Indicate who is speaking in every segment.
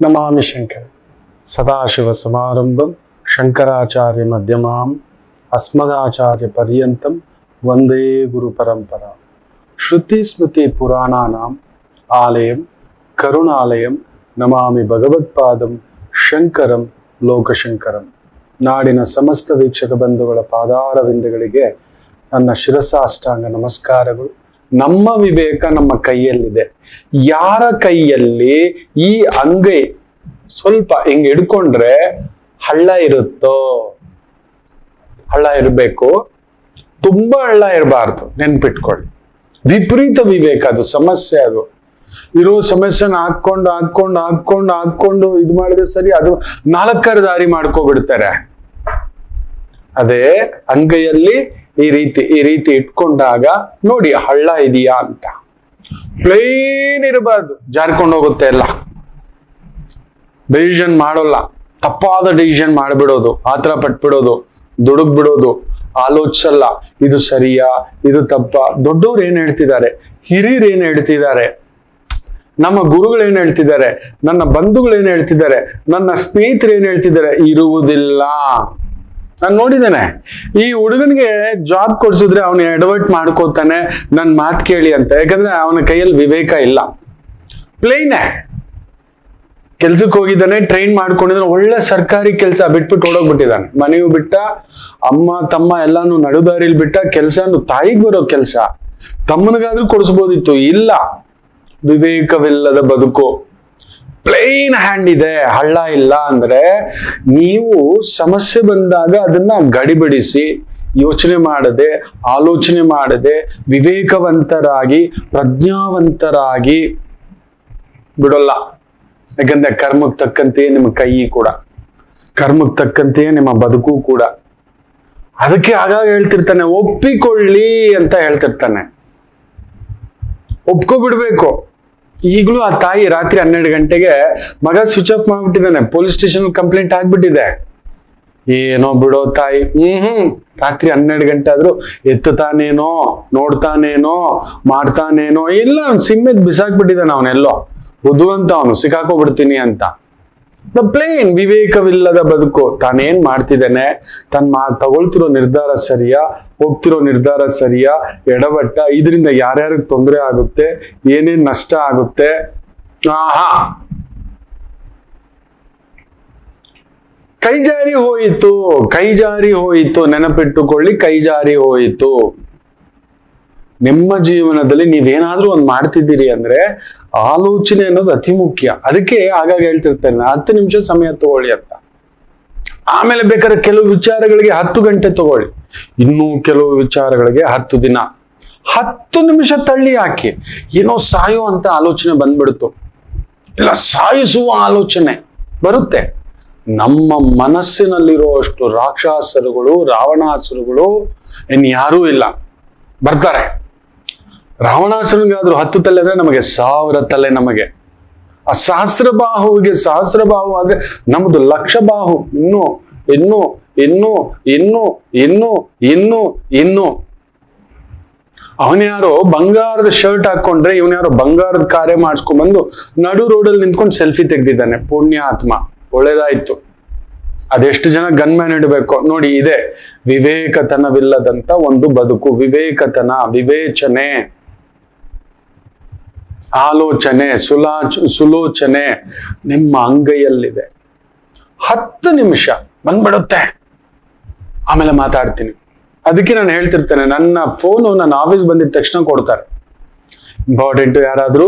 Speaker 1: ನಮಾಮಿ ಶಂಕರ ಸದಾಶಿವ ಸಮಾರಂಭಂ ಶಂಕರಾಚಾರ್ಯ ಮಧ್ಯಮಾಂ ಅಸ್ಮದಾಚಾರ್ಯ ಪರ್ಯಂತಂ ವಂದೇ ಗುರು ಪರಂಪರಾ ಶ್ರುತಿ ಸ್ಮೃತಿ ಪುರಾಣಾನಾಂ ಆಲಯಂ ಕರುಣಾಲಯಂ ನಮಾಮಿ ಭಗವತ್ಪಾದಂ ಶಂಕರಂ ಲೋಕಶಂಕರಂ ನಾಡಿನ ಸಮಸ್ತ ವೀಕ್ಷಕ ಬಂಧುಗಳ ಪಾದಾರವಿಂದಗಳಿಗೆ ನನ್ನ ಶಿರಸಾಷ್ಟಾಂಗ ನಮಸ್ಕಾರಗಳು ನಮ್ಮ ವಿವೇಕ ನಮ್ಮ ಕೈಯಲ್ಲಿದೆ. ಯಾರ ಕೈಯಲ್ಲಿ ಈ ಅಂಗೈ ಸ್ವಲ್ಪ ಹಿಂಗ್ ಹಿಡ್ಕೊಂಡ್ರೆ ಹಳ್ಳ ಇರುತ್ತೋ? ಹಳ್ಳ ಇರಬೇಕು. ತುಂಬಾ ಹಳ್ಳ ಇರಬಾರ್ದು, ನೆನ್ಪಿಟ್ಕೊಳ್ಳಿ. ವಿಪರೀತ ವಿವೇಕ ಅದು, ಸಮಸ್ಯೆ ಅದು. ಇರೋ ಸಮಸ್ಯೆನ ಹಾಕೊಂಡು ಹಾಕೊಂಡು ಹಾಕೊಂಡು ಹಾಕೊಂಡು ಇದು ಮಾಡಿದ್ರೆ ಸರಿ, ಅದು ನಾಲ್ಕರ ದಾರಿ ಮಾಡ್ಕೊಬಿಡ್ತಾರೆ. ಅದೇ ಅಂಗೈಯಲ್ಲಿ ಈ ರೀತಿ ಈ ರೀತಿ ಇಟ್ಕೊಂಡಾಗ ನೋಡಿ, ಹಳ್ಳ ಇದೆಯಾ ಅಂತ. ಪ್ಲೇನ್ ಇರಬಾರ್ದು. ಜಾರ್ಕೊಂಡು ಹೋಗುತ್ತೆ ಎಲ್ಲ. ಡಿಸಿಷನ್ ಮಾಡೋಲ್ಲ. ತಪ್ಪಾದ ಡಿಸಿಷನ್ ಮಾಡಿಬಿಡೋದು. ಆತರ ಪಟ್ಬಿಡೋದು. ದುಡುಕ್ ಬಿಡೋದು ಆಲೋಚಿಸಲ್ಲ. ಇದು ಸರಿಯಾ? ಇದು ತಪ್ಪ? ದೊಡ್ಡವ್ರು ಏನ್ ಹೇಳ್ತಿದ್ದಾರೆ? ಹಿರಿಯರು ಏನ್ ಹೇಳ್ತಿದ್ದಾರೆ? ನಮ್ಮ ಗುರುಗಳು ಏನ್ ಹೇಳ್ತಿದ್ದಾರೆ? ನನ್ನ ಬಂಧುಗಳು ಏನ್ ಹೇಳ್ತಿದ್ದಾರೆ? ನನ್ನ ಸ್ನೇಹಿತರು ಏನ್ ಹೇಳ್ತಿದ್ದಾರೆ? ಇರುವುದಿಲ್ಲ. ನಾನು ನೋಡಿದ್ದೇನೆ. ಈ ಹುಡುಗನಿಗೆ ಜಾಬ್ ಕೊಡ್ಸಿದ್ರೆ ಅವನು ಎಡವಟ್ ಮಾಡ್ಕೋತಾನೆ ನನ್ನ ಮಾತು ಕೇಳಿ ಅಂತ. ಯಾಕಂದ್ರೆ ಅವನ ಕೈಯಲ್ಲಿ ವಿವೇಕ ಇಲ್ಲ. ಪ್ಲೇನೆ ಕೆಲ್ಸಕ್ಕೆ ಹೋಗಿದ್ದಾನೆ ಟ್ರೈನ್ ಮಾಡ್ಕೊಂಡಿದ್ದಾನೆ, ಒಳ್ಳೆ ಸರ್ಕಾರಿ ಕೆಲಸ ಬಿಟ್ಬಿಟ್ಟು ಓಡೋಗ್ಬಿಟ್ಟಿದ್ದಾನೆ. ಮನೆಯೂ ಬಿಟ್ಟ, ಅಮ್ಮ, ತಮ್ಮ ಎಲ್ಲಾನು ನಡುದಾರಿಲಿ ಬಿಟ್ಟ, ಕೆಲಸನು ತಾಯಿಗೆ ಬರೋ ಕೆಲಸ. ತಮ್ಮನಿಗಾದ್ರೂ ಕೊಡಿಸ್ಬೋದಿತ್ತು. ಇಲ್ಲ. ವಿವೇಕವಿಲ್ಲದ ಬದುಕು. ಪ್ಲೈನ್ ಹ್ಯಾಂಡ್ ಇದೆ, ಹಳ್ಳ ಇಲ್ಲ ಅಂದ್ರೆ ನೀವು ಸಮಸ್ಯೆ ಬಂದಾಗ ಅದನ್ನ ಗಡಿಬಿಡಿಸಿ, ಯೋಚನೆ ಮಾಡದೆ, ಆಲೋಚನೆ ಮಾಡದೆ, ವಿವೇಕವಂತರಾಗಿ, ಪ್ರಜ್ಞಾವಂತರಾಗಿ ಬಿಡೋಲ್ಲ. ಯಾಕಂದ್ರೆ ಕರ್ಮಕ್ಕೆ ತಕ್ಕಂತೆಯೇ ನಿಮ್ಮ ಕೈ ಕೂಡ, ಕರ್ಮಕ್ಕೆ ತಕ್ಕಂತೆಯೇ ನಿಮ್ಮ ಬದುಕು ಕೂಡ. ಅದಕ್ಕೆ ಆಗಾಗ ಹೇಳ್ತಿರ್ತಾನೆ, ಒಪ್ಪಿಕೊಳ್ಳಿ ಅಂತ ಹೇಳ್ತಿರ್ತಾನೆ. ಒಪ್ಕೊಬಿಡ್ಬೇಕು. ಈಗಲೂ ಆ ತಾಯಿ ರಾತ್ರಿ ಹನ್ನೆರಡು ಗಂಟೆಗೆ ಮಗ ಸ್ವಿಚ್ ಆಫ್ ಮಾಡ್ಬಿಟ್ಟಿದ್ದಾನೆ. ಪೊಲೀಸ್ ಸ್ಟೇಷನ್ ಕಂಪ್ಲೇಂಟ್ ಆಗ್ಬಿಟ್ಟಿದೆ. ಏನೋ ಬಿಡೋ ತಾಯಿ. ಹ್ಮ್ ಹ್ಮ್. ರಾತ್ರಿ ಹನ್ನೆರಡು ಗಂಟೆ ಆದ್ರೂ ಎತ್ತುತ್ತಾನೇನೋ, ನೋಡ್ತಾನೇನೋ, ಮಾಡ್ತಾನೇನೋ, ಇಲ್ಲ, ಅವ್ನು ಸಿಮ್ಮೆದ್ ಬಿಸಾಕ್ಬಿಟ್ಟಿದ್ದಾನೆ ಅವನೆಲ್ಲೋ. ಬುದ್ಧು ಅಂತ ಅವನು, ಸಿಕ್ಕಾಕೋಬಿಡ್ತೀನಿ ಅಂತ. ದ ಪ್ಲೇನ್ ವಿವೇಕವಿಲ್ಲದ ಬದುಕು. ತಾನೇನ್ ಮಾಡ್ತಿದ್ದಾನೆ? ತನ್ ಮಾ, ತಗೊಳ್ತಿರೋ ನಿರ್ಧಾರ ಸರಿಯಾ? ಹೋಗ್ತಿರೋ ನಿರ್ಧಾರ ಸರಿಯಾ? ಎಡವಟ್ಟ? ಇದರಿಂದ ಯಾರ್ಯಾರಿಗೆ ತೊಂದರೆ ಆಗುತ್ತೆ? ಏನೇನ್ ನಷ್ಟ ಆಗುತ್ತೆ? ಆಹಾ! ಕೈಜಾರಿ ಹೋಯಿತು. ಕೈ ಜಾರಿ ಹೋಯಿತು. ನೆನಪಿಟ್ಟುಕೊಳ್ಳಿ, ಕೈಜಾರಿ ಹೋಯಿತು. ನಿಮ್ಮ ಜೀವನದಲ್ಲಿ ನೀವೇನಾದ್ರೂ ಒಂದ್ ಮಾಡ್ತಿದ್ದೀರಿ ಅಂದ್ರೆ ಆಲೋಚನೆ ಅನ್ನೋದು ಅತಿ ಮುಖ್ಯ. ಅದಕ್ಕೆ ಆಗಾಗ ಹೇಳ್ತಿರ್ತೇನೆ ಹತ್ತು ನಿಮಿಷ ಸಮಯ ತಗೊಳ್ಳಿ ಅಂತ. ಆಮೇಲೆ ಬೇಕಾದ್ರೆ ಕೆಲವು ವಿಚಾರಗಳಿಗೆ ಹತ್ತು ಗಂಟೆ ತಗೊಳ್ಳಿ. ಇನ್ನೂ ಕೆಲವು ವಿಚಾರಗಳಿಗೆ ಹತ್ತು ದಿನ. ಹತ್ತು ನಿಮಿಷ ತಳ್ಳಿ ಹಾಕಿ ಏನೋ ಸಾಯೋ ಅಂತ ಆಲೋಚನೆ ಬಂದ್ಬಿಡ್ತು. ಇಲ್ಲ, ಸಾಯಿಸುವ ಆಲೋಚನೆ ಬರುತ್ತೆ. ನಮ್ಮ ಮನಸ್ಸಿನಲ್ಲಿರುವಷ್ಟು ರಾಕ್ಷಸರುಗಳು, ರಾವಣಾಸುರುಗಳು ಇನ್ ಯಾರೂ ಇಲ್ಲ. ಬರ್ತಾರೆ. ರಾವಣಾಸುರನಿಗಾದ್ರೂ ಹತ್ತು ತಲೆ ಅಂದ್ರೆ ನಮಗೆ ಸಾವಿರ ತಲೆ ನಮಗೆ. ಆ ಸಹಸ್ರ ಬಾಹುವಿಗೆ ಸಹಸ್ರ ಬಾಹು ಆದ್ರೆ ನಮ್ದು ಲಕ್ಷ ಬಾಹು. ಇನ್ನು ಇನ್ನು ಇನ್ನು ಇನ್ನು ಇನ್ನು ಇನ್ನು ಇನ್ನು. ಅವನ್ಯಾರೋ ಬಂಗಾರದ ಶರ್ಟ್ ಹಾಕೊಂಡ್ರೆ ಇವನ್ಯಾರೋ ಬಂಗಾರದ ಕಾರ್ಯ ಮಾಡಿಸ್ಕೊಂಡ್ಬಂದು ನಡು ರೋಡಲ್ಲಿ ನಿಂತ್ಕೊಂಡು ಸೆಲ್ಫಿ ತೆಗ್ದಿದ್ದಾನೆ. ಪುಣ್ಯಾತ್ಮ. ಒಳ್ಳೇದಾಯ್ತು. ಅದೆಷ್ಟು ಜನ ಗನ್ ಮ್ಯಾನ್ ಇಡಬೇಕು? ನೋಡಿ, ಇದೆ. ವಿವೇಕತನವಿಲ್ಲದಂತ ಒಂದು ಬದುಕು. ವಿವೇಕತನ, ವಿವೇಚನೆ. ಆಲೋಚನೆ, ಸುಲಾ, ಸುಲೋಚನೆ ನಿಮ್ಮ ಅಂಗೈಯಲ್ಲಿದೆ. ಹತ್ತು ನಿಮಿಷ ಬಂದ್ಬಿಡುತ್ತೆ. ಆಮೇಲೆ ಮಾತಾಡ್ತೀನಿ. ಅದಕ್ಕೆ ನಾನು ಹೇಳ್ತಿರ್ತೇನೆ, ನನ್ನ ಫೋನು ನನ್ನ ಆಫೀಸ್ ಬಂದಿದ ತಕ್ಷಣ ಕೊಡ್ತಾರೆ. ಇಂಪಾರ್ಟೆಂಟ್ ಯಾರಾದರೂ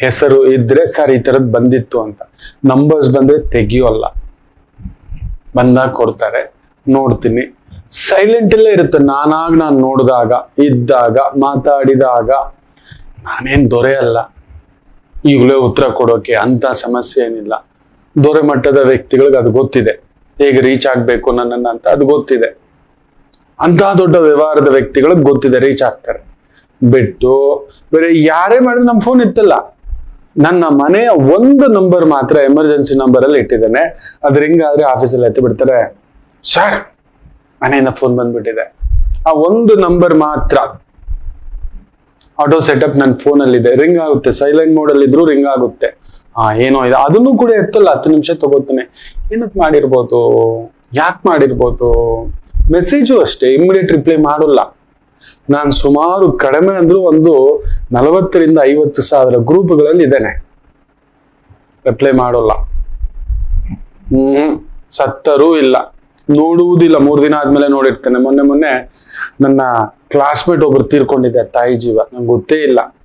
Speaker 1: ಹೆಸರು ಇದ್ರೆ ಸರ್ ಈ ಥರದ್ದು ಬಂದಿತ್ತು ಅಂತ. ನಂಬರ್ಸ್ ಬಂದ್ರೆ ತೆಗಿಯೋಲ್ಲ. ಬಂದಾಗ ಕೊಡ್ತಾರೆ. ನೋಡ್ತೀನಿ. ಸೈಲೆಂಟ್ ಇಲ್ಲೇ ಇರುತ್ತೆ. ನಾನಾಗ ನಾನು ನೋಡಿದಾಗ, ಇದ್ದಾಗ, ಮಾತಾಡಿದಾಗ ನಾನೇನ್ ದೊರೆ ಅಲ್ಲ ಈಗಲೇ ಉತ್ತರ ಕೊಡೋಕೆ ಅಂತ ಸಮಸ್ಯೆ ಏನಿಲ್ಲ. ದೊರೆ ಮಟ್ಟದ ವ್ಯಕ್ತಿಗಳಿಗೆ ಅದು ಗೊತ್ತಿದೆ. ಹೇಗೆ ರೀಚ್ ಆಗಬೇಕು ನನ್ನನ್ನ ಅಂತ ಅದು ಗೊತ್ತಿದೆ. ಅಂತ ದೊಡ್ಡ ವ್ಯವಹಾರದ ವ್ಯಕ್ತಿಗಳಿಗೆ ಗೊತ್ತಿದೆ ರೀಚ್ ಆಗ್ತಾರೆ. ಬಿಟ್ಟು ಬೇರೆ ಯಾರೇ ಮಾಡಿದ್ರು ನಮ್ಮ ಫೋನ್ ಇತ್ತಲ್ಲ. ನನ್ನ ಮನೆಯ ಒಂದು ನಂಬರ್ ಮಾತ್ರ ಎಮರ್ಜೆನ್ಸಿ ನಂಬರ್ ಅಲ್ಲಿ ಇಟ್ಟಿದ್ದೇನೆ. ಅದ್ರ ಹಿಂಗಾದ್ರೆ ಆಫೀಸಲ್ಲಿ ಎತ್ತಿ ಬಿಡ್ತಾರೆ ಸರ್ ಮನೆಯಿಂದ ಫೋನ್ ಬಂದ್ಬಿಟ್ಟಿದೆ. ಆ ಒಂದು ನಂಬರ್ ಮಾತ್ರ ಆಟೋ ಸೆಟಪ್ ನನ್ನ ಫೋನಲ್ಲಿದೆ ರಿಂಗ್ ಆಗುತ್ತೆ. ಸೈಲೆಂಟ್ ಮೋಡಲ್ಲಿ ರಿಂಗ್ ಆಗುತ್ತೆ. ಹಾ, ಏನೋ ಇದೆ. ಅದನ್ನು ಕೂಡ ಎತ್ತಲ್ಲ. ಹತ್ತು ನಿಮಿಷ ತಗೋತಾನೆ. ಏನಕ್ಕೆ ಮಾಡಿರ್ಬೋದು? ಯಾಕೆ ಮಾಡಿರ್ಬೋದು? ಮೆಸೇಜು ಅಷ್ಟೇ. ಇಮಿಡಿಯೇಟ್ ರಿಪ್ಲೈ ಮಾಡೋಲ್ಲ. ನಾನು ಸುಮಾರು ಕಡಿಮೆ ಅಂದ್ರೂ ಒಂದು ನಲವತ್ತರಿಂದ ಐವತ್ತು ಸಾವಿರ ಗ್ರೂಪ್ಗಳಲ್ಲಿ ಇದ್ದೇನೆ. ರಿಪ್ಲೈ ಮಾಡೋಲ್ಲ. ಹ್ಮ್, ಸತ್ತರೂ ಇಲ್ಲ. ನೋಡುವುದಿಲ್ಲ. ಮೂರು ದಿನ ಆದ್ಮೇಲೆ ನೋಡಿರ್ತೇನೆ. ಮೊನ್ನೆ ಮೊನ್ನೆ ನನ್ನ ಕ್ಲಾಸ್ಮೇಟ್ ಒಬ್ರು ತೀರ್ಕೊಂಡಿದ್ದೆ ತಾಯಿ ಜೀವ. ನಂಗೆ ಗೊತ್ತೇ ಇಲ್ಲ.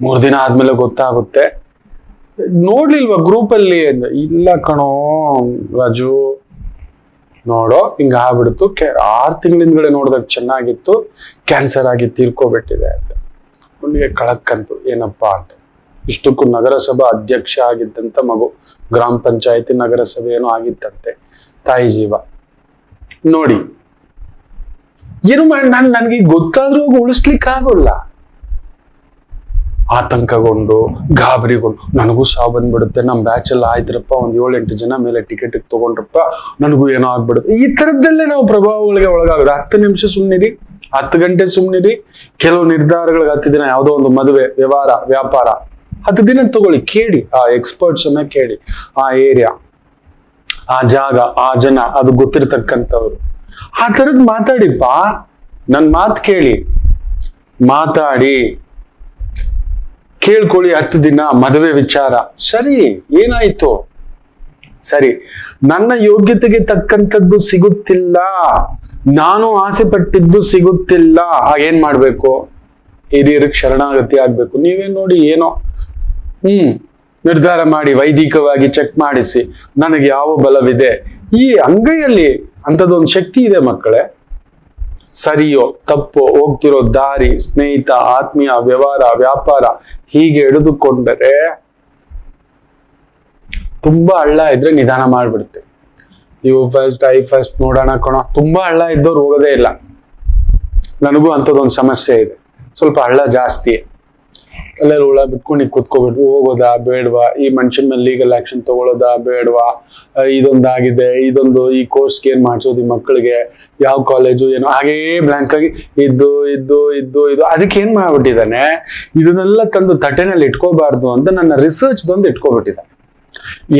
Speaker 1: ಮೂರು ದಿನ ಆದ್ಮೇಲೆ ಗೊತ್ತಾಗುತ್ತೆ. ನೋಡ್ಲಿಲ್ವ ಗ್ರೂಪ್ ಅಲ್ಲಿ ಇಲ್ಲ ಕಣೋ, ರಾಜು. ನೋಡೋ, ಹಿಂಗ ಆಗ್ಬಿಡ್ತು. ಆರು ತಿಂಗಳಿಂದಗಡೆ ನೋಡಿದಾಗ ಚೆನ್ನಾಗಿತ್ತು. ಕ್ಯಾನ್ಸರ್ ಆಗಿ ತೀರ್ಕೊಬಿಟ್ಟಿದೆ ಅಂತ. ಅವನಿಗೆ ಕಳಕ್ಕಂತು. ಏನಪ್ಪಾ ಅಂತ. ಇಷ್ಟಕ್ಕೂ ನಗರಸಭಾ ಅಧ್ಯಕ್ಷ ಆಗಿದ್ದಂತ ಮಗು, ಗ್ರಾಮ ಪಂಚಾಯತಿ ನಗರಸಭೆ ಏನೋ ಆಗಿತ್ತಂತೆ. ತಾಯಿ ಜೀವ. ನೋಡಿ ಏನು ಮಾಡಿ ನಾನು ನನಗೆ ಗೊತ್ತಾದ್ರೂ ಉಳಿಸ್ಲಿಕ್ಕೆ ಆಗೋಲ್ಲ ಆತಂಕಗೊಂಡು, ಗಾಬರಿಗೊಂಡು, ನನಗೂ ಸಾವು ಬಂದ್ಬಿಡುತ್ತೆ. ನಮ್ಮ ಬ್ಯಾಚಲ್ಲಿ ಆಯ್ತರಪ್ಪ, ಒಂದು ಒಂದ್ ಏಳೆಂಟು ಜನ ಮೇಲೆ ಟಿಕೆಟ್ ತಗೊಂಡ್ರಪ್ಪ, ನನಗೂ ಏನೋ ಆಗ್ಬಿಡುತ್ತೆ. ಈ ಥರದ್ದಲ್ಲೇ ನಾವು ಪ್ರಭಾವಗಳಿಗೆ ಒಳಗಾಗೋದು. ಹತ್ತು ನಿಮಿಷ ಸುಮ್ಮನಿರಿ ಹತ್ತು ಗಂಟೆ ಸುಮ್ಮನಿರಿ ಕೆಲವು ನಿರ್ಧಾರಗಳಿಗೆ ಹತ್ತು ದಿನ ಯಾವುದೋ ಒಂದು ಮದುವೆ, ವ್ಯವಹಾರ, ವ್ಯಾಪಾರ, ಹತ್ತು ದಿನ ತಗೊಳ್ಳಿ, ಕೇಳಿ, ಆ ಎಕ್ಸ್ಪರ್ಟ್ಸ್ ಅನ್ನ ಕೇಳಿ, ಆ ಏರಿಯಾ ಆ ಜಾಗ, ಆ ಜನ, ಅದು ಗೊತ್ತಿರ್ತಕ್ಕಂಥವ್ರು. ಆ ಥರದ್ ಮಾತಾಡಿಪ್ಪ. ನನ್ ಮಾತು ಕೇಳಿ. ಮಾತಾಡಿ. ಕೇಳ್ಕೊಳ್ಳಿ ಹತ್ತು ದಿನ ಮದುವೆ ವಿಚಾರ. ಸರಿ, ಏನಾಯ್ತು? ಸರಿ, ನನ್ನ ಯೋಗ್ಯತೆಗೆ ತಕ್ಕಂಥದ್ದು ಸಿಗುತ್ತಿಲ್ಲ. ನಾನು ಆಸೆ ಪಟ್ಟಿದ್ದು ಸಿಗುತ್ತಿಲ್ಲ ಏನ್ ಮಾಡ್ಬೇಕು? ಹಿರಿಯರಿಗೆ ಶರಣಾಗತಿ ಆಗ್ಬೇಕು. ನೀವೇ ನೋಡಿ ಏನೋ. ಹ್ಮ್, ನಿರ್ಧಾರ ಮಾಡಿ, ವೈದಿಕವಾಗಿ ಚೆಕ್ ಮಾಡಿಸಿ. ನನಗೆ ಯಾವ ಬಲವಿದೆ? ಈ ಅಂಗೈಯಲ್ಲಿ ಅಂಥದ್ದೊಂದು ಶಕ್ತಿ ಇದೆ ಮಕ್ಕಳೇ. ಸರಿಯೋ, ತಪ್ಪೋ, ಹೋಗ್ತಿರೋ ದಾರಿ, ಸ್ನೇಹಿತ, ಆತ್ಮೀಯ, ವ್ಯವಹಾರ, ವ್ಯಾಪಾರ ಹೀಗೆ ಹಿಡಿದುಕೊಂಡರೆ ತುಂಬಾ ಹಳ್ಳ ಇದ್ರೆ ನಿಧಾನ ಮಾಡ್ಬಿಡುತ್ತೆ. ಇವು ಫಸ್ಟ್ ಐ ಫಸ್ಟ್ ನೋಡೋಣ ಕಣೋ. ತುಂಬಾ ಹಳ್ಳ ಇದ್ದವ್ರು ಹೋಗೋದೇ ಇಲ್ಲ. ನನಗೂ ಅಂಥದ್ದೊಂದು ಸಮಸ್ಯೆ ಇದೆ. ಸ್ವಲ್ಪ ಹಳ್ಳ ಜಾಸ್ತಿ. ಎಲ್ಲರೂ ಹುಳ ಬಿಟ್ಕೊಂಡು ಈಗ ಕುತ್ಕೋಬೇಕು ಹೋಗೋದಾ ಬೇಡವಾ? ಈ ಮನುಷ್ಯನ ಮೇಲೆ ಲೀಗಲ್ ಆಕ್ಷನ್ ತಗೊಳ್ಳೋದಾ ಬೇಡವಾ? ಇದೊಂದಾಗಿದೆ, ಇದೊಂದು ಈ ಕೋರ್ಸ್ಗೆ ಏನು ಮಾಡಿಸೋದು ಈ ಮಕ್ಕಳಿಗೆ ಯಾವ ಕಾಲೇಜು ಏನೋ? ಹಾಗೇ ಬ್ಲಾಂಕ್ ಆಗಿ ಇದ್ದು ಇದ್ದು ಇದ್ದು ಇದು ಅದಕ್ಕೆ ಏನು ಮಾಡ್ಬಿಟ್ಟಿದ್ದಾನೆ? ಇದನ್ನೆಲ್ಲ ತಂದು ತಟ್ಟೆನಲ್ಲಿ ಇಟ್ಕೋಬಾರ್ದು ಅಂತ ನನ್ನ ರಿಸರ್ಚ್ದೊಂದು ಇಟ್ಕೋಬಿಟ್ಟಿದ್ದಾನೆ.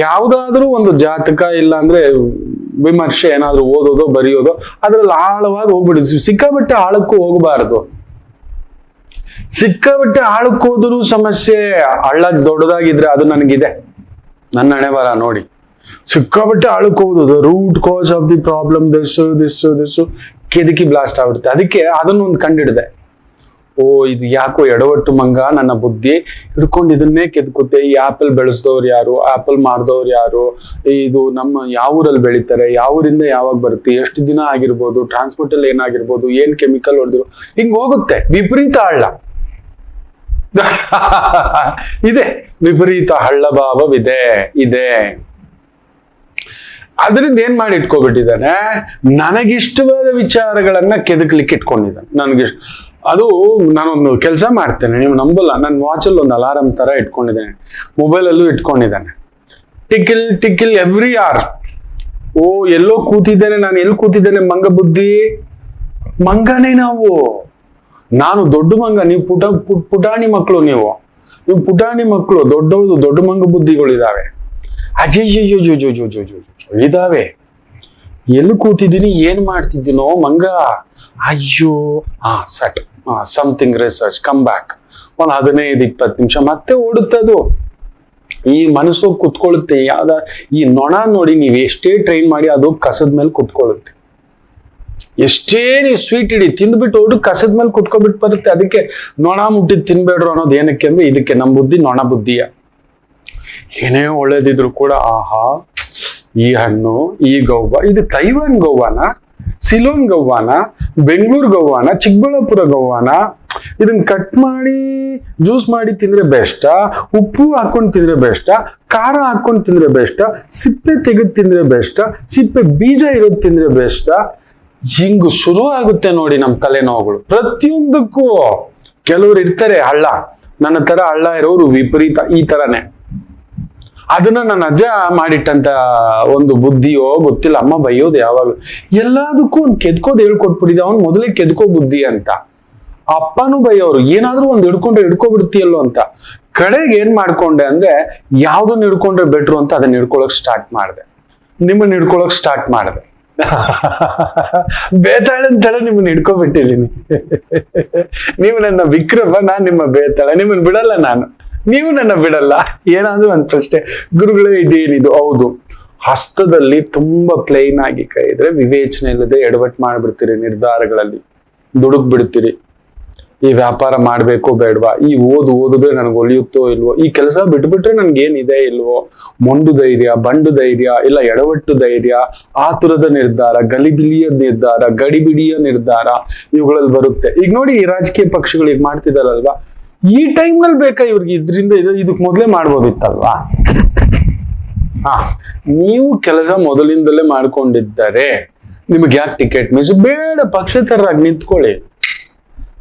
Speaker 1: ಯಾವುದಾದ್ರೂ ಒಂದು ಜಾತಕ ಇಲ್ಲ ಅಂದ್ರೆ ವಿಮರ್ಶೆ ಏನಾದರೂ ಓದೋದು, ಬರೆಯೋದು, ಅದ್ರಲ್ಲಿ ಆಳವಾಗಿ ಹೋಗ್ಬಿಡಿದ್ವಿ ಸಿಕ್ಕಾಬಿಟ್ಟೆ ಆಳಕ್ಕೂ ಹೋಗಬಾರದು. ಸಿಕ್ಕಾಬಟ್ಟೆ ಆಳಕ್ಕೆ ಹೋದರೂ ಸಮಸ್ಯೆ. ಹಳ್ಳ ದೊಡ್ಡದಾಗಿದ್ರೆ ಅದು ನನಗಿದೆ. ನನ್ನ ಹಣೆ ಬರ, ನೋಡಿ. ಸಿಕ್ಕಾಬಿಟ್ಟೆ ಆಳಕ್ಕೆ the root cause of the problem this this this ಕೆದಕಿ blast ಆಗ್ಬಿಡುತ್ತೆ. ಅದಕ್ಕೆ ಅದನ್ನೊಂದು ಕಂಡಿಡಿದೆ. ಓ, ಇದು ಯಾಕೋ ಎಡವಟ್ಟು ಮಂಗ, ನನ್ನ ಬುದ್ಧಿ. ಹಿಡ್ಕೊಂಡು ಇದನ್ನೇ ಕೆದ್ಕುತ್ತೆ. ಈ ಆಪಲ್ ಬೆಳೆಸಿದವ್ರು ಯಾರು? ಆಪಲ್ ಮಾಡಿದವ್ರು ಯಾರು? ಇದು ನಮ್ಮ ಯಾವ ಊರಲ್ಲಿ ಬೆಳಿತಾರೆ? ಯಾವ ಊರಿಂದ ಯಾವಾಗ ಬರುತ್ತೆ? ಎಷ್ಟು ದಿನ ಆಗಿರ್ಬೋದು? ಟ್ರಾನ್ಸ್ಪೋರ್ಟ್ ಅಲ್ಲಿ ಏನಾಗಿರ್ಬೋದು? ಏನು ಕೆಮಿಕಲ್ ಹೊಡೆದಿರೋ? ಹಿಂಗೆ ಹೋಗುತ್ತೆ. ವಿಪರೀತ ಹಳ್ಳ. ಇದೆ. ವಿಪರೀತ ಹಳ್ಳ ಭಾವವಿದೆ ಇದೆ. ಅದರಿಂದ ಏನ್ ಮಾಡಿ ಇಟ್ಕೊಬಿಟ್ಟಿದ್ದಾನೆ? ನನಗಿಷ್ಟವಾದ ವಿಚಾರಗಳನ್ನ ಕೆದಕ್ಲಿಕ್ಕೆ ಇಟ್ಕೊಂಡಿದ್ದಾನೆ. ನನಗಿಷ್ಟ. ಅದು ನಾನೊಂದು ಕೆಲಸ ಮಾಡ್ತೇನೆ. ನೀವು ನಂಬಲ್ಲ. ನನ್ನ ವಾಚಲ್ಲಿ ಒಂದು ಅಲಾರಂ ತರ ಇಟ್ಕೊಂಡಿದ್ದೇನೆ. ಮೊಬೈಲಲ್ಲೂ ಇಟ್ಕೊಂಡಿದ್ದಾನೆ. ಟಿಕಿಲ್ ಟಿಕಿಲ್ ಎವ್ರಿ ಆರ್ ಓ, ಎಲ್ಲೋ ಕೂತಿದ್ದೇನೆ. ನಾನು ಎಲ್ಲಿ ಕೂತಿದ್ದೇನೆ? ಮಂಗ ಬುದ್ಧಿ ಮಂಗನೇ ನಾವು. ನಾನು ದೊಡ್ಡ ಮಂಗ, ನೀವು ಪುಟ ಪುಟಾಣಿ ಮಕ್ಕಳು ನೀವು. ನೀವು ಪುಟಾಣಿ ಮಕ್ಕಳು ದೊಡ್ಡವರು ದೊಡ್ಡ ಮಂಗ ಬುದ್ಧಿಗಳಿದಾವೆ. ಅಜಯ್ಯೋ ಇದಾವೆ. ಎಲ್ಲಿ ಕೂತಿದ್ದೀನಿ, ಏನ್ ಮಾಡ್ತಿದ್ದೀನೋ ಮಂಗ. ಅಯ್ಯೋ ಹಾ such something research come back ಒಂದು ಹದಿನೈದು, ಇಪ್ಪತ್ತು ನಿಮಿಷ, ಮತ್ತೆ ಓಡುತ್ತದು. ಈ ಮನಸ್ಸು ಕುತ್ಕೊಳ್ಳುತ್ತೆ, ಯಾವ್ದ, ಈ ನೊಣ ನೋಡಿ ನೀವು ಎಷ್ಟೇ ಟ್ರೈನ್ ಮಾಡಿ ಅದು ಕಸದ ಮೇಲೆ ಕುತ್ಕೊಳ್ಳುತ್ತೆ. ಎಷ್ಟೇ ನೀವು ಸ್ವೀಟ್ ಇಡಿ, ತಿಂದ್ಬಿಟ್ಟು ಹೊಡು ಕಸದ ಮೇಲೆ ಕುತ್ಕೊಬಿಟ್ಟು ಬರುತ್ತೆ. ಅದಕ್ಕೆ ನೊಣ ಮುಟ್ಟಿದ್ ತಿನ್ಬೇಡ್ರು ಅನ್ನೋದು ಏನಕ್ಕೆ ಅಂದ್ರೆ ಇದಕ್ಕೆ ನಮ್ಮ ಬುದ್ಧಿ ನೊಣ ಬುದ್ಧಿಯ. ಏನೇ ಒಳ್ಳೇದಿದ್ರು ಕೂಡ, ಆಹಾ, ಈ ಹಣ್ಣು, ಈ ಗೌವ, ಇದು ತೈವಾನ್ ಗೌವಾನ, ಸಿಲೋನ್ ಗೌವಾನ, ಬೆಂಗಳೂರು ಗೌವಾನ, ಚಿಕ್ಕಬಳ್ಳಾಪುರ ಗೌವಾನ ಇದನ್ನ ಕಟ್ ಮಾಡಿ ಜ್ಯೂಸ್ ಮಾಡಿ ತಿಂದ್ರೆ ಬೆಸ್ಟ ಉಪ್ಪು ಹಾಕೊಂಡು ತಿಂದ್ರೆ ಬೆಸ್ಟ ಖಾರ ಹಾಕೊಂಡು ತಿಂದ್ರೆ ಬೆಸ್ಟ ಸಿಪ್ಪೆ ತೆಗೆದು ತಿಂದ್ರೆ ಬೆಸ್ಟ ಸಿಪ್ಪೆ ಬೀಜ ಇರೋದು ತಿಂದ್ರೆ ಬೆಸ್ಟಾ ಹಿಂಗು ಶುರು ಆಗುತ್ತೆ ನೋಡಿ ನಮ್ಮ ತಲೆನೋವುಗಳು. ಪ್ರತಿಯೊಂದಕ್ಕೂ ಕೆಲವ್ರು ಇರ್ತಾರೆ ಹಳ್ಳ. ನನ್ನ ತರ ಹಳ್ಳ ಇರೋರು ವಿಪರೀತ, ಈ ತರನೇ ಅದನ್ನ ನನ್ನ ಅಜ್ಜ ಮಾಡಿಟ್ಟಂತ ಒಂದು ಬುದ್ಧಿಯೋ ಗೊತ್ತಿಲ್ಲ. ಅಮ್ಮ ಬೈಯೋದು ಯಾವಾಗ ಎಲ್ಲದಕ್ಕೂ ಒಂದು ಕೆದ್ಕೋದು ಹೇಳ್ಕೊಟ್ಬಿಟ್ಟಿದೆ. ಅವ್ನು ಮೊದಲೇ ಕೆದ್ಕೋ ಬುದ್ಧಿ ಅಂತ. ಅಪ್ಪನೂ ಬೈಯೋರು. ಏನಾದ್ರೂ ಒಂದು ಹಿಡ್ಕೊಂಡ್ರೆ ಹಿಡ್ಕೊಬಿಡ್ತೀಯಲ್ಲೋ ಅಂತ. ಕಡೆಗೆ ಏನ್ ಮಾಡ್ಕೊಂಡೆ ಅಂದ್ರೆ ಯಾವ್ದನ್ನ ಹಿಡ್ಕೊಂಡ್ರೆ ಬೆಟ್ರು ಅಂತ ಅದನ್ನ ಹಿಡ್ಕೊಳಕ್ ಸ್ಟಾರ್ಟ್ ಮಾಡಿದೆ. ನಿಮ್ಮನ್ನ ಹಿಡ್ಕೊಳಕ್ ಸ್ಟಾರ್ಟ್ ಮಾಡಿದೆ. ಬೇತಾಳ ಅಂತಾಳೆ ನಿಮ್ಮನ್ನ ಹಿಡ್ಕೊಬಿಟ್ಟಿದ್ದೀನಿ. ನೀವು ನನ್ನ ವಿಕ್ರಮ, ನಾನು ನಿಮ್ಮ ಬೇತಾಳ. ನಿಮ್ಮನ್ನ ಬಿಡಲ್ಲ ನಾನು. ನೀವು ನನ್ನ ಬಿಡಲ್ಲ. ಏನಾದ್ರೂ ಅಂತ ಅಷ್ಟೇ ಗುರುಗಳೇ ಇದೇನಿದು ಹೌದು. ಹಸ್ತದಲ್ಲಿ ತುಂಬಾ ಪ್ಲೈನ್ ಆಗಿ ಕೈ ಇದ್ರೆ ವಿವೇಚನೆ ಇಲ್ಲದೆ ಎಡವಟ್ ಮಾಡ್ಬಿಡ್ತೀರಿ ನಿರ್ಧಾರಗಳಲ್ಲಿ. ದುಡುಕ್ ಬಿಡ್ತೀರಿ ಈ ವ್ಯಾಪಾರ ಮಾಡ್ಬೇಕು ಬೇಡವಾ? ಈ ಓದು ಓದಿದ್ರೆ ನನಗೆ ಒಲಿಯುತ್ತೋ ಇಲ್ವೋ? ಈ ಕೆಲಸ ಬಿಟ್ಬಿಟ್ರೆ ನನ್ಗೆ ಏನಿದೆ ಇಲ್ವೋ? ಮೊಂಡು ಧೈರ್ಯ, ಬಂಡು ಧೈರ್ಯ, ಇಲ್ಲ ಎಡವಟ್ಟು ಧೈರ್ಯ, ಆತುರದ ನಿರ್ಧಾರ, ಗಲಿಬಿಲಿಯ ನಿರ್ಧಾರ, ಗಡಿಬಿಡಿಯ ನಿರ್ಧಾರ ಇವುಗಳಲ್ಲಿ ಬರುತ್ತೆ. ಈಗ ನೋಡಿ ಈ ರಾಜಕೀಯ ಪಕ್ಷಗಳು ಈಗ ಮಾಡ್ತಿದಾರಲ್ವಾ? ಈ ಟೈಮ್ನಲ್ಲಿ ಬೇಕಾ ಇವ್ರಿಗೆ ಇದ್ರಿಂದ ಇದು ಇದಕ್ ಮೊದಲೇ ಮಾಡ್ಬೋದಿತ್ತಲ್ವಾ? ಹಾ, ನೀವು ಕೆಲಸ ಮೊದಲಿಂದಲೇ ಮಾಡ್ಕೊಂಡಿದ್ದರೆ ನಿಮಗೆ ಯಾಕೆ ಟಿಕೆಟ್ ಮಿಸ್ ಬೇಡ, ಪಕ್ಷೇತರರಾಗಿ ನಿಂತ್ಕೊಳ್ಳಿ.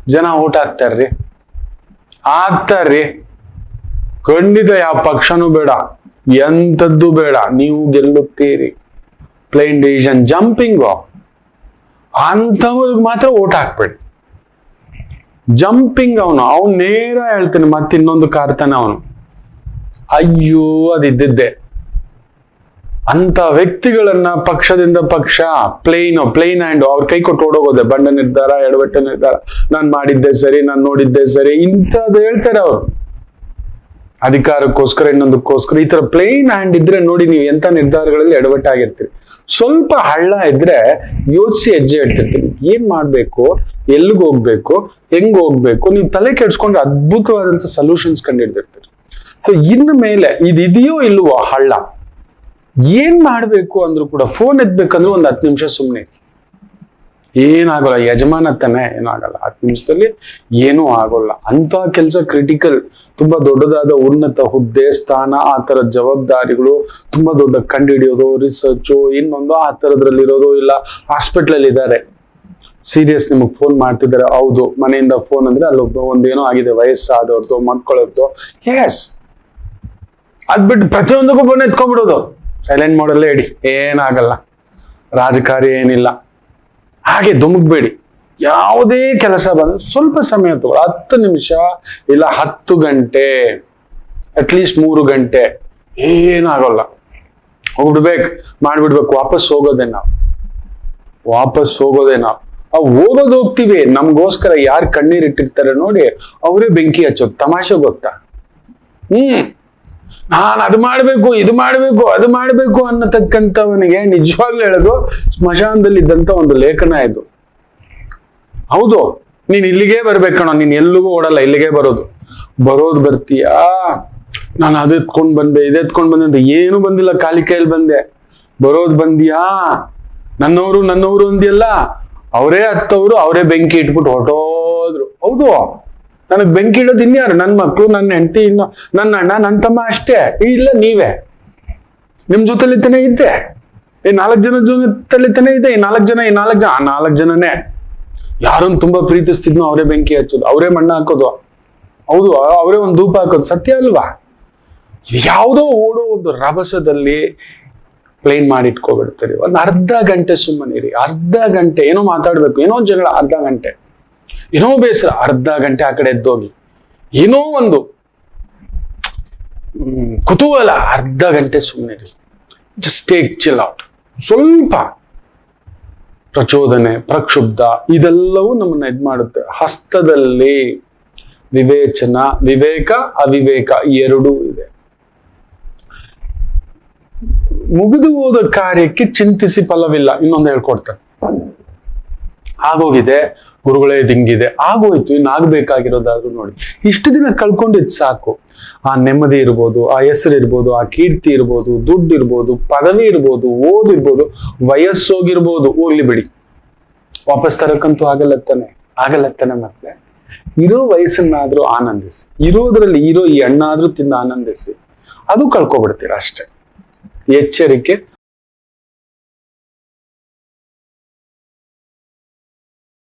Speaker 1: ಜನ ಊಟ ಹಾಕ್ತಾರ್ರಿ. ಆಗ್ತಾರ್ರಿ ಖಂಡಿತ ಯಾವ ಪಕ್ಷನೂ ಬೇಡ. ಎಂಥದ್ದು ಬೇಡ. ನೀವು ಗೆಲ್ಲುತ್ತೀರಿ. ಪ್ಲೇನ್ ಡಿವಿಷನ್ ಜಂಪಿಂಗು ಅಂಥವ್ರಿಗೆ ಮಾತ್ರ ಓಟ್ ಹಾಕ್ಬೇಡಿ. ಜಂಪಿಂಗ್ ಅವನು. ಅವ್ನು ನೇರ ಹೇಳ್ತಾನೆ. ಮತ್ತೆ ಇನ್ನೊಂದು ಕಾರ್ತಾನೆ ಅವನು. ಅಯ್ಯೋ, ಅದಿದ್ದಿದ್ದೆ. ಅಂತ ವ್ಯಕ್ತಿಗಳನ್ನ ಪಕ್ಷದಿಂದ ಪಕ್ಷ ಪ್ಲೇನ್ ಪ್ಲೇನ್ ಹ್ಯಾಂಡ್ ಅವ್ರ ಕೈ ಕೊಟ್ಟು ಓಡೋಗೋದೆ. ಬಂಡ ನಿರ್ಧಾರ, ಎಡವಟ್ಟ ನಿರ್ಧಾರ. ನಾನು ಮಾಡಿದ್ದೆ ಸರಿ, ನಾನು ನೋಡಿದ್ದೆ ಸರಿ, ಇಂಥದ್ದು ಹೇಳ್ತಾರೆ ಅವರು. ಅಧಿಕಾರಕ್ಕೋಸ್ಕರ, ಇನ್ನೊಂದಕ್ಕೋಸ್ಕರ, ಈ ತರ ಪ್ಲೇನ್ ಹ್ಯಾಂಡ್ ಇದ್ರೆ ನೋಡಿ ನೀವು ಎಂತ ನಿರ್ಧಾರಗಳಲ್ಲಿ ಎಡವಟ್ಟಾಗಿರ್ತೀರಿ ಸ್ವಲ್ಪ ಹಳ್ಳ ಇದ್ರೆ ಯೋಚಿಸಿ ಹೆಜ್ಜೆ ಇಡ್ತಿರ್ತೀರಿ ಏನ್ ಮಾಡ್ಬೇಕು? ಎಲ್ಲಿಗೆ ಹೋಗ್ಬೇಕು? ಹೆಂಗ್ ಹೋಗ್ಬೇಕು? ನೀವು ತಲೆ ಕೆಡ್ಸ್ಕೊಂಡು ಅದ್ಭುತವಾದಂತ ಸೊಲ್ಯೂಷನ್ಸ್ ಕಂಡಿಡ್ದಿರ್ತೀರಿ ಸೊ ಇನ್ನು ಮೇಲೆ ಇದಿದೆಯೋ ಇಲ್ವೋ ಹಳ್ಳ. ಏನ್ ಮಾಡ್ಬೇಕು ಅಂದ್ರೂ ಕೂಡ ಫೋನ್ ಎತ್ಬೇಕಂದ್ರೆ ಒಂದು ಹತ್ತು ನಿಮಿಷ ಸುಮ್ಮನೆ ಏನಾಗಲ್ಲ, ಯಜಮಾನ ತಾನೆ ಏನೂ ಆಗಲ್ಲ. ಹತ್ತು ನಿಮಿಷದಲ್ಲಿ ಏನೂ ಆಗೋಲ್ಲ. ಅಂತ ಕೆಲಸ ಕ್ರಿಟಿಕಲ್ ತುಂಬಾ ದೊಡ್ಡದಾದ ಉನ್ನತ ಹುದ್ದೆ, ಸ್ಥಾನ, ಆ ತರ ಜವಾಬ್ದಾರಿಗಳು ತುಂಬಾ ದೊಡ್ಡ ಕಂಡು ಹಿಡಿಯೋದು ರಿಸರ್ಚು ಇನ್ನೊಂದು ಆ ಥರದ್ರಲ್ಲಿರೋದು ಇಲ್ಲ ಹಾಸ್ಪಿಟ್ಲಲ್ಲಿ ಇದ್ದಾರೆ ಸೀರಿಯಸ್ ನಿಮಗೆ ಫೋನ್ ಮಾಡ್ತಿದ್ದಾರೆ, ಹೌದು, ಮನೆಯಿಂದ ಫೋನ್ ಅಂದ್ರೆ ಅಲ್ಲಿ ಒಬ್ಬ ಒಂದೇನೋ ಆಗಿದೆ, ವಯಸ್ಸಾದವ್ರದ್ದು ಮಕ್ಕಳದ್ದು ಎಸ್ ಅದ್ಬಿಟ್ಟು ಪ್ರತಿಯೊಂದಕ್ಕೂ ಫೋನ್ ಎತ್ಕೊಂಡ್ಬಿಡೋದು. ಸೈಲೆಂಟ್ ಮಾಡಲ್ಲೇ ಇಡಿ. ಏನಾಗಲ್ಲ. ರಾಜಕಾರಿ ಏನಿಲ್ಲ. ಹಾಗೆ ಧುಮುಕ್ಬೇಡಿ. ಯಾವುದೇ ಕೆಲಸ ಬಂದ್ರೆ ಸ್ವಲ್ಪ ಸಮಯ ತಗೊಳ್ಳಿ. ಹತ್ತು ನಿಮಿಷ ಇಲ್ಲ ಹತ್ತು ಗಂಟೆ ಅಟ್ಲೀಸ್ಟ್ ಮೂರು ಗಂಟೆ, ಏನಾಗಲ್ಲ. ಹೋಗ್ಬಿಡ್ಬೇಕು, ಮಾಡ್ಬಿಡ್ಬೇಕು. ವಾಪಸ್ ಹೋಗೋದೇ ನಾವು. ವಾಪಸ್ ಹೋಗೋದೇ ನಾವು. ಆ ಹೋಗೋದು ಹೋಗ್ತೀವಿ. ನಮ್ಗೋಸ್ಕರ ಯಾರು ಕಣ್ಣೀರಿಟ್ಟಿರ್ತಾರೆ ನೋಡಿ, ಅವರೇ ಬೆಂಕಿ ಹಚ್ಚೋದು. ತಮಾಷೆ ಗೊತ್ತಾ? ಹ್ಮ್. ನಾನು ಅದು ಮಾಡಬೇಕು, ಇದು ಮಾಡಬೇಕು, ಅದು ಮಾಡಬೇಕು ಅನ್ನತಕ್ಕಂಥವನಿಗೆ ನಿಜವಾಗ್ಲೂ ಹೇಳೋದು ಸ್ಮಶಾನದಲ್ಲಿ ಇದ್ದಂತ ಒಂದು ಲೇಖನ ಇದು. ಹೌದು, ನೀನ್ ಇಲ್ಲಿಗೆ ಬರ್ಬೇಕಣ ನೀನ್ ಎಲ್ಲಿಗೂ ಓಡಲ್ಲ, ಇಲ್ಲಿಗೆ ಬರೋದು. ಬರೋದು ಬರ್ತೀಯಾ? ನಾನು ಅದು ಎತ್ಕೊಂಡು ಬಂದೆ, ಇದು ಎತ್ಕೊಂಡು ಬಂದೆ ಅಂತ ಏನು ಬಂದಿಲ್ಲ, ಖಾಲಿ ಕೈಯಲ್ಲಿ ಬಂದೆ. ಬರೋದು ಬಂದಿಯಾ? ನನ್ನವರು ನನ್ನವರು ಅಂದಿಯಲ್ಲ, ಅವರೇ ಹತ್ತವರು, ಅವರೇ ಬೆಂಕಿ ಇಟ್ಬಿಟ್ಟು ಹೊಟ್ಟೋದ್ರು ಹೌದು. ನನಗ್ ಬೆಂಕಿ ಇಡೋದು ಇನ್ಯಾರು? ನನ್ನ ಮಕ್ಕಳು ನನ್ನ ಹೆಂಡತಿ, ಇನ್ನು ನನ್ನ ಅಣ್ಣ ನನ್ನ ತಮ್ಮ ಅಷ್ಟೇ. ಇಲ್ಲ, ನೀವೇ. ನಿಮ್ಮ ಜೊತೆಲಿ ತಾನೇ ಇದ್ದೆ. ಈ ನಾಲ್ಕು ಜನ ಜೊತೆಲಿ ತಾನೇ ಇದೆ ಈ ನಾಲ್ಕು ಜನ, ಈ ನಾಲ್ಕು ಜನ, ಆ ನಾಲ್ಕು ಜನನೇ. ಯಾರನ್ನು ತುಂಬಾ ಪ್ರೀತಿಸ್ತಿದ್ನೋ ಅವರೇ ಬೆಂಕಿ ಹಚ್ಚೋದು, ಅವರೇ ಮಣ್ಣ ಹಾಕೋದು. ಹೌದು, ಅವರೇ ಒಂದು ಧೂಪ ಹಾಕೋದು. ಸತ್ಯ ಅಲ್ವಾ? ಯಾವುದೋ ಓಡೋ ಒಂದು ರಭಸದಲ್ಲಿ ಪ್ಲೇನ್ ಮಾಡಿ ಇಟ್ಕೊಬಿಡ್ತೀರಿ ಒಂದು ಅರ್ಧ ಗಂಟೆ ಸುಮ್ಮನೆ ಇರಿ ಅರ್ಧ ಗಂಟೆ ಏನೋ ಮಾತಾಡ್ಬೇಕು. ಏನೋ ಜಗಳ ಅರ್ಧ ಗಂಟೆ. ಏನೋ ಬೇಸರ, ಅರ್ಧ ಗಂಟೆ ಆ ಕಡೆ ಎದ್ದೋಗಿ ಏನೋ ಒಂದು ಕುತೂಹಲ, ಅರ್ಧ ಗಂಟೆ ಸುಮ್ಮನೆ ಜಸ್ಟ್ ಟೇಕ್ ಚಿಲ್ ಔಟ್ ಸ್ವಲ್ಪ ಪ್ರಚೋದನೆ, ಪ್ರಕ್ಷುಬ್ಧ, ಇದೆಲ್ಲವೂ ನಮ್ಮನ್ನ ಇದ್ ಮಾಡುತ್ತೆ. ಹಸ್ತದಲ್ಲಿ ವಿವೇಚನ, ವಿವೇಕ, ಅವಿವೇಕ ಎರಡೂ ಇದೆ. ಮುಗಿದು ಹೋದ ಕಾರ್ಯಕ್ಕೆ ಚಿಂತಿಸಿ ಫಲವಿಲ್ಲ. ಇನ್ನೊಂದು ಹೇಳ್ಕೊಡ್ತಾರೆ ಆಗೋಗಿದೆ. ಗುರುಗಳೇ ದಿಂಗಿದೆ ಆಗೋಯ್ತು, ಇನ್ನು ಆಗ್ಬೇಕಾಗಿರೋದಾದ್ರೂ ನೋಡಿ. ಇಷ್ಟು ದಿನ ಕಳ್ಕೊಂಡಿದ್ ಸಾಕು. ಆ ನೆಮ್ಮದಿ ಇರ್ಬೋದು, ಆ ಹೆಸರು ಇರ್ಬೋದು ಆ ಕೀರ್ತಿ ಇರ್ಬೋದು ದುಡ್ಡು ಇರ್ಬೋದು ಪದವಿ ಇರ್ಬೋದು, ಓದಿರ್ಬೋದು, ವಯಸ್ಸೋಗಿರ್ಬೋದು ಹೋಗ್ಲಿ ಬಿಡಿ. ವಾಪಸ್ ತರಕ್ಕಂತೂ ಆಗಲ್ಲತ್ತಾನೆ ಆಗಲ್ಲತ್ತಾನೆ ಆಗಲ್ಲ ತಾನೆ ಮತ್ತೆ. ಇರೋ ವಯಸ್ಸನ್ನಾದ್ರೂ ಆನಂದಿಸಿ. ಇರೋದ್ರಲ್ಲಿ ಇರೋ ಈ ಹಣ್ಣಾದ್ರೂ ತಿಂದು ಆನಂದಿಸಿ. ಅದು ಕಳ್ಕೊಬಿಡ್ತೀರ ಅಷ್ಟೇ. ಎಚ್ಚರಿಕೆ